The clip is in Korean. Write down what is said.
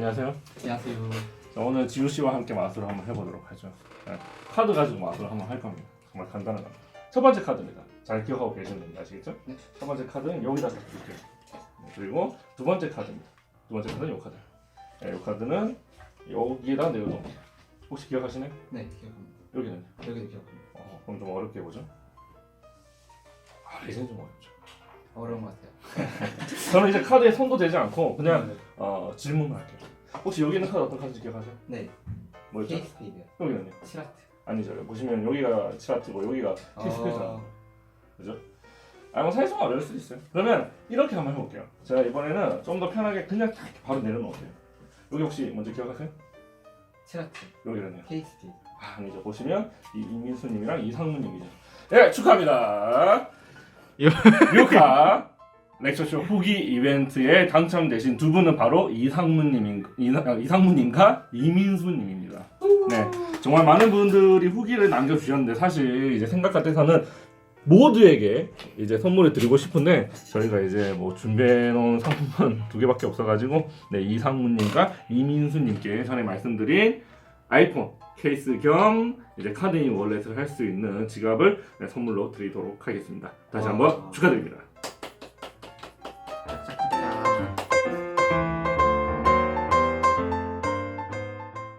안녕하세요. 안녕하세요. 자, 오늘 지우 씨와 함께 마술을 한번 해보도록 하죠. 네, 카드 가지고 마술을 한번 할 겁니다. 정말 간단한 겁니다. 첫 번째 카드입니다. 잘 기억하고 계시면 됩니다. 아시겠죠? 네. 첫 번째 카드는 여기다 줄게요. 그리고 두 번째 카드입니다. 두 번째 카드는 이 카드. 네, 이 카드는 여기다 내려놓을게요. 혹시 기억하시나요? 네, 기억합니다. 여기는. 여기도 기억합니다. 어, 그럼 좀 어렵게 해보죠. 아, 이제는 좀 어렵죠. 어려운 것 같아요. 저는 이제 카드에 손도 대지 않고 그냥 네. 어, 질문만 할게요. 혹시 여기 있는 카드 어떤 카드인지 기억하세요? 네, 뭐였죠? 케이스 페이드요. 여기는요? 치라트. 아니죠. 보시면 여기가 치라트고 여기가 케이스페이잖아. 어, 그죠? 아, 뭐 사실상 어려울 수도 있어요. 그러면 이렇게 한번 해볼게요. 제가 이번에는 좀 더 편하게 그냥 딱 바로 내려놓을게요. 여기 혹시 먼저 기억하세요? 치라트. 여기는요? 케이스 페이드. 아, 아니죠. 보시면 이 이민수님이랑 이상무님이죠. 네, 축하합니다. 유카 렉처쇼 후기 이벤트에 당첨되신 두 분은 바로 이상무님인 아, 이상무님과 이민수님입니다. 네, 정말 많은 분들이 후기를 남겨주셨는데 사실 이제 생각 같아서는 모두에게 이제 선물을 드리고 싶은데 저희가 이제 뭐 준비해놓은 상품은 두 개밖에 없어가지고 네 이상무님과 이민수님께 전에 말씀드린 아이폰 케이스 겸 이제 카드인 월렛을 할 수 있는 지갑을 네, 선물로 드리도록 하겠습니다. 다시 한번 와. 축하드립니다.